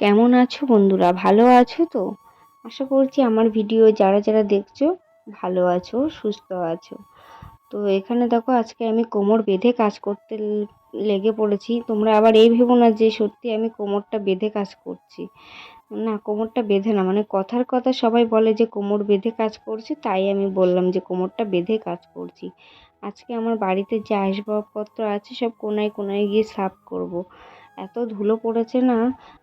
কেমন আছো বন্ধুরা? ভালো আছো তো? আশা করছি আমার ভিডিও যারা যারা দেখছ, ভালো আছো, সুস্থ আছো। তো এখানে দেখো, আজকে আমি কোমর বেঁধে কাজ করতে লেগে পড়েছি। তোমরা আবার এই ভেবো না যে সত্যি আমি কোমরটা বেঁধে কাজ করছি। না, কোমরটা বেঁধে না। মানে কথার কথা সবাই বলে যে কোমর বেঁধে কাজ করছি, তাই আমি বললাম যে কোমরটা বেঁধে কাজ করছি। আজকে আমার বাড়িতে যে আসবাবপত্র আছে, সব কোনায় কোনায় গিয়ে সাফ করব। এত ধুলো পড়েছে না?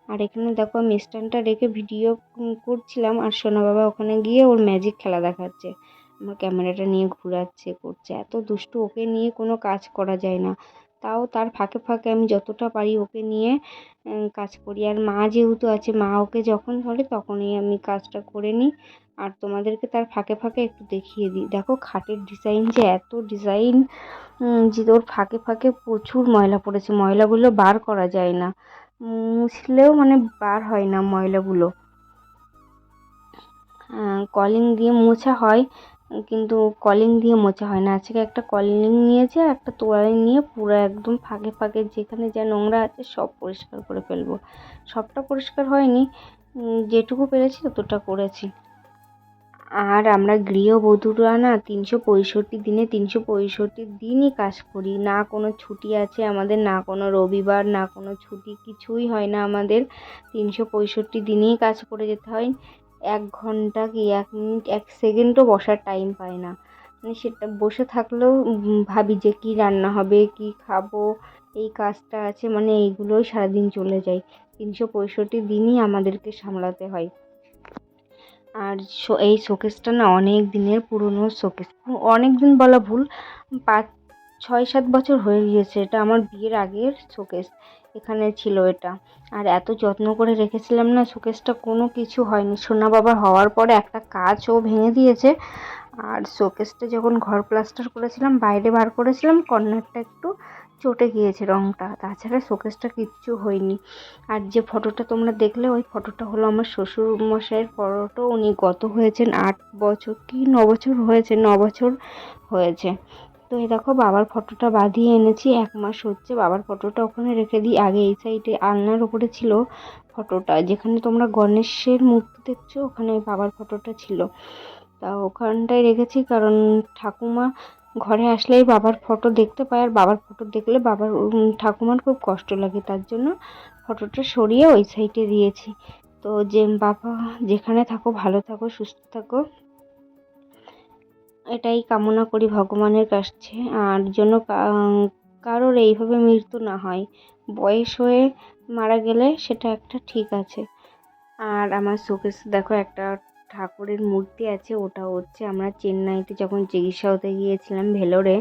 আর এখানে দেখো আমি স্ট্যান্ডটা রেখে ভিডিও করছিলাম আর সোনা বাবা ওখানে গিয়ে ওর ম্যাজিক খেলা দেখাচ্ছে। আমার ক্যামেরাটা নিয়ে ঘুরাচ্ছে, করছে। এত দুষ্টু ওকে নিয়ে কোনো কাজ করা যায় না। তাও তার ফাঁকে ফাঁকে আমি যতটা পারি ওকে নিয়ে কাজ করি। আর মা যেহেতু আছে, মা ওকে যখন ধরে তখনই আমি কাজটা করে নিই। আর তোমাদেরকে তার ফাঁকে ফাঁকে একটু দেখিয়ে দিই। দেখো খাটের ডিজাইন যে এত ডিজাইন যে ওর ফাঁকে ফাঁকে প্রচুর ময়লা পড়েছে। ময়লাগুলো বার করা যায় না। মুছলেও মানে বার হয় না ময়লাগুলো। কলিং দিয়ে মোছা হয়। কিন্তু কলিং দিয়ে মোছা হয় না। আজকে একটা কলিং নিয়েছে আর একটা তোয়ালে নিয়ে পুরো একদম ফাঁকে ফাঁকে যেখানে যা নোংরা আছে সব পরিষ্কার করে ফেলব। সবটা পরিষ্কার হয়নি যেটুকু পেরেছি ততটা করেছি। আর আমরা গৃহবধূরা না তিনশো পঁয়ষট্টি দিনে তিনশো পঁয়ষট্টি দিনই কাজ করি। না কোনো ছুটি আছে আমাদের, না কোনো রবিবার, না কোনো ছুটি, কিছুই হয় না আমাদের। তিনশো পঁয়ষট্টি দিনেই কাজ করে যেতে হয়। এক ঘণ্টা কি এক মিনিট, এক সেকেন্ডও বসার টাইম পাই না। মানে সেটা বসে থাকলেও ভাবি যে কী রান্না হবে, কী খাব, এই কাজটা আছে মানে এইগুলোই সারাদিন চলে যায়। তিনশো পঁয়ষট্টি দিনই আমাদেরকে সামলাতে হয়। আর এই শোকেসটা না অনেক দিনের পুরনো শোকেস। অনেক দিন বলা ভুল, পাঁচ, ছয়, সাত বছর হয়ে গিয়েছে, এটা আমার বিয়ের আগের শোকেস। এখানে ছিল এটা। আর এত যত্ন করে রেখেছিলাম না, শোকেসটা কোনো কিছু হয়নি। সোনা বাবার হওয়ার পরে একটা কাচও ভেঙে দিয়েছে। আর শোকেসটা যখন ঘর প্লাস্টার করেছিলাম, বাইরে বার করেছিলাম, কর্নারটা একটু চটে গিয়েছে রঙটা তাছাড়া শোকেসটা কিচ্ছু হয়নি। আর যে ফটোটা তোমরা দেখলে, ওই ফটোটা হলো আমার শ্বশুর মশাইয়ের ফটো উনি গত হয়েছেন আট বছর, কি ন বছর হয়েছে? ন বছর হয়েছে। তো এই দেখো বাবার ফটোটা বাঁধিয়ে এনেছি, এক মাস হচ্ছে বাবার ফটোটা ওখানে রেখে দিই। আগে এই সাইডে আলনার ওপরে ছিল ফটোটা, যেখানে তোমরা গণেশের মূর্তি দেখছ, ওখানে বাবার ফটোটা ছিল। তা ওখানটায় রেখেছি কারণ ঠাকুমা ঘরে আসলেই বাবার ফটো দেখতে পায়, আর বাবার ফটো দেখলে বাবার ঠাকুমার খুব কষ্ট লাগে, তার জন্য ফটোটা সরিয়ে ওই সাইডে দিয়েছি। তো যে বাবা, যেখানে থাকো, ভালো থাকো, সুস্থ থাকো। এটাই কামনা করি ভগবানের কাছে। আর যেন কারোর এইভাবে মৃত্যু না হয়। বয়স হয়ে মারা গেলে সেটা একটা ঠিক আছে। আর আমার শোকেস দেখো একটা ঠাকুরের মূর্তি আছে, ওটা হচ্ছে আমরা চেন্নাইতে যখন চিকিৎসা হতে গিয়েছিলাম ভেলোরে,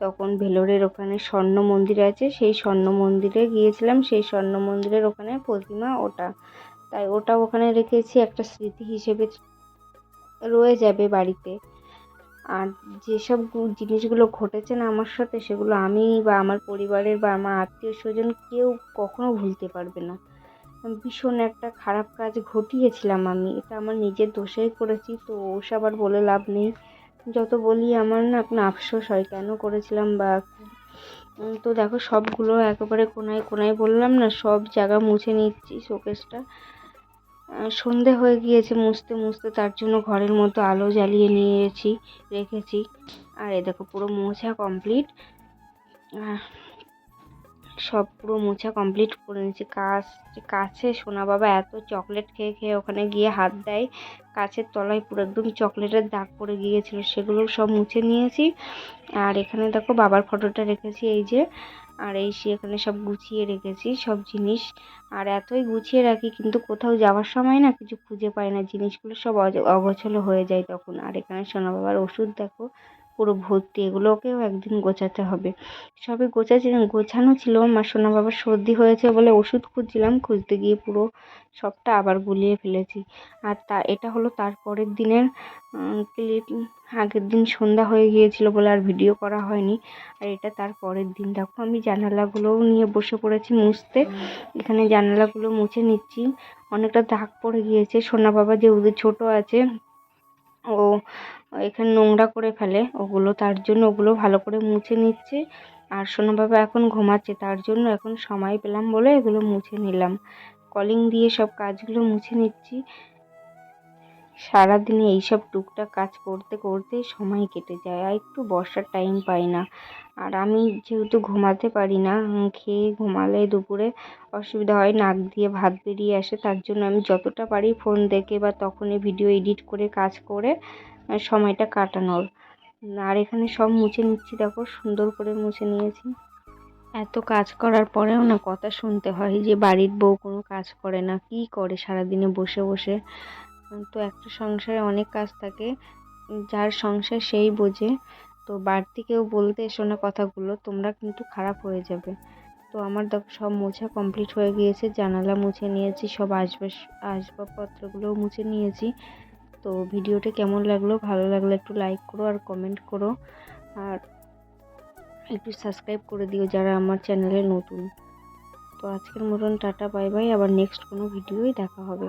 তখন ভেলোরের ওখানে স্বর্ণ মন্দির আছে, সেই স্বর্ণ মন্দিরে গিয়েছিলাম, সেই স্বর্ণ মন্দিরের ওখানে প্রতিমা ওটা। তাই ওটা ওখানে রেখেছি একটা স্মৃতি হিসেবে রয়ে যাবে বাড়িতে। আর যেসব জিনিসগুলো ঘটেছে না আমার সাথে, সেগুলো আমি বা আমার পরিবারের বা আমার আত্মীয় স্বজন কেউ কখনো ভুলতে পারবে না। ভীষণ একটা খারাপ কাজ ঘটিয়েছিলাম আমি, এটা আমার নিজের দোষেই করেছি, তো ওসব আর বলে লাভ নেই। যত বলি আমার না এখন আফসোস হয়, কেন করেছিলাম বা তো দেখো সবগুলো একেবারে কোনায় কোনায় বললাম না, সব জায়গা মুছে নিচ্ছি শোকেসটা। সন্ধে হয়ে গিয়েছে মুছতে মুছতে, তার জন্য ঘরের মধ্যে আলো জ্বালিয়ে নিয়েছি, রেখেছি। আর এ দেখো, পুরো মোছা কমপ্লিট সব পুরো মোছা কমপ্লিট করে নিয়েছি। কাছ কাছে সোনা বাবা এত চকলেট খেয়ে খেয়ে ওখানে গিয়ে হাত দেয়। কাছের তলায় পুরো একদম চকলেটের দাগ পড়ে গিয়েছিল, সেগুলো সব মুছে নিয়েছি। আর এখানে দেখো, বাবার ফটোটা রেখেছি, এই যে। আর এই সে এখানে সব গুছিয়ে রেখেছি, সব জিনিস। আর এতই গুছিয়ে রাখি কিন্তু কোথাও যাওয়ার সময় না কিছু খুঁজে পাই না। জিনিসগুলো সব অগোছালো হয়ে যায় তখন। আর এখানে সোনা বাবার ওষুধ দেখো পুরো ভর্তি, এগুলোকেও একদিন গোছাতে হবে। সবে গোছাচ্ছি, গোছানো ছিল আমার সোনা বাবার সর্দি হয়েছে বলে ওষুধ খুঁজছিলাম, খুঁজতে গিয়ে পুরো সবটা আবার গুলিয়ে ফেলেছি। আর তা, এটা হলো তার পরের দিনের ক্লিপ, আগের দিন সন্ধ্যা হয়ে গিয়েছিল বলে আর ভিডিও করা হয়নি। আর এটা তার পরের দিন। দেখো আমি জানালাগুলোও নিয়ে বসে পড়েছি মুছতে। এখানে জানালাগুলো মুছে নিচ্ছি। অনেকটা দাগ পড়ে গিয়েছে। সোনা বাবা যেহেতু ছোট আছে ও এখানে নোংরা করে ফেলে। ওগুলো তার জন্য ওগুলো ভালো করে মুছে নিচ্ছে। আর সোনাবাবা এখন ঘুমাচ্ছে, তার জন্য এখন সময় পেলাম বলে এগুলো মুছে নিলাম। কলিং দিয়ে সব কাজগুলো মুছে নিচ্ছি। সারাদিনে এইসব টুকটাক কাজ করতে করতে সময় কেটে যায়, আর একটু বসার টাইম পাই না। আর আমি যেহেতু ঘুমাতে পারি না খেয়ে ঘুমালে দুপুরে অসুবিধা হয়, নাক দিয়ে ভাত বেরিয়ে আসে, তার জন্য আমি যতটা পারি ফোন দেখে বা তখনই ভিডিও এডিট করে কাজ করে সময়টা কাটানোর। আর এখানে সব মুছে নিচ্ছি, দেখো সুন্দর করে মুছে নিয়েছি। এত কাজ করার পরেও না কথা শুনতে হয় যে বাড়ির বউ কোনো কাজ করে না, কি করে সারাদিনে বসে বসে? তো একটা সংসারে অনেক কাজ থাকে। যার সংসার সেই বোঝে। তো বাড়তি কেউ বলতে এসো না কথাগুলো, তোমরা কিন্তু খারাপ হয়ে যাবে। তো আমার দেখো সব মোছা কমপ্লিট হয়ে গিয়েছে, জানালা মুছে নিয়েছি, সব আসবাস, আসবাবপত্রগুলোও মুছে নিয়েছি। তো ভিডিওটা কেমন লাগল, ভালো লাগলে একটু লাইক করো আর কমেন্ট করো। আর একটু সাবস্ক্রাইব করে দিও যারা আমার চ্যানেলে নতুন। তো আজকের মতন টাটা বাই বাই আবার নেক্সট কোনো ভিডিওই দেখা হবে।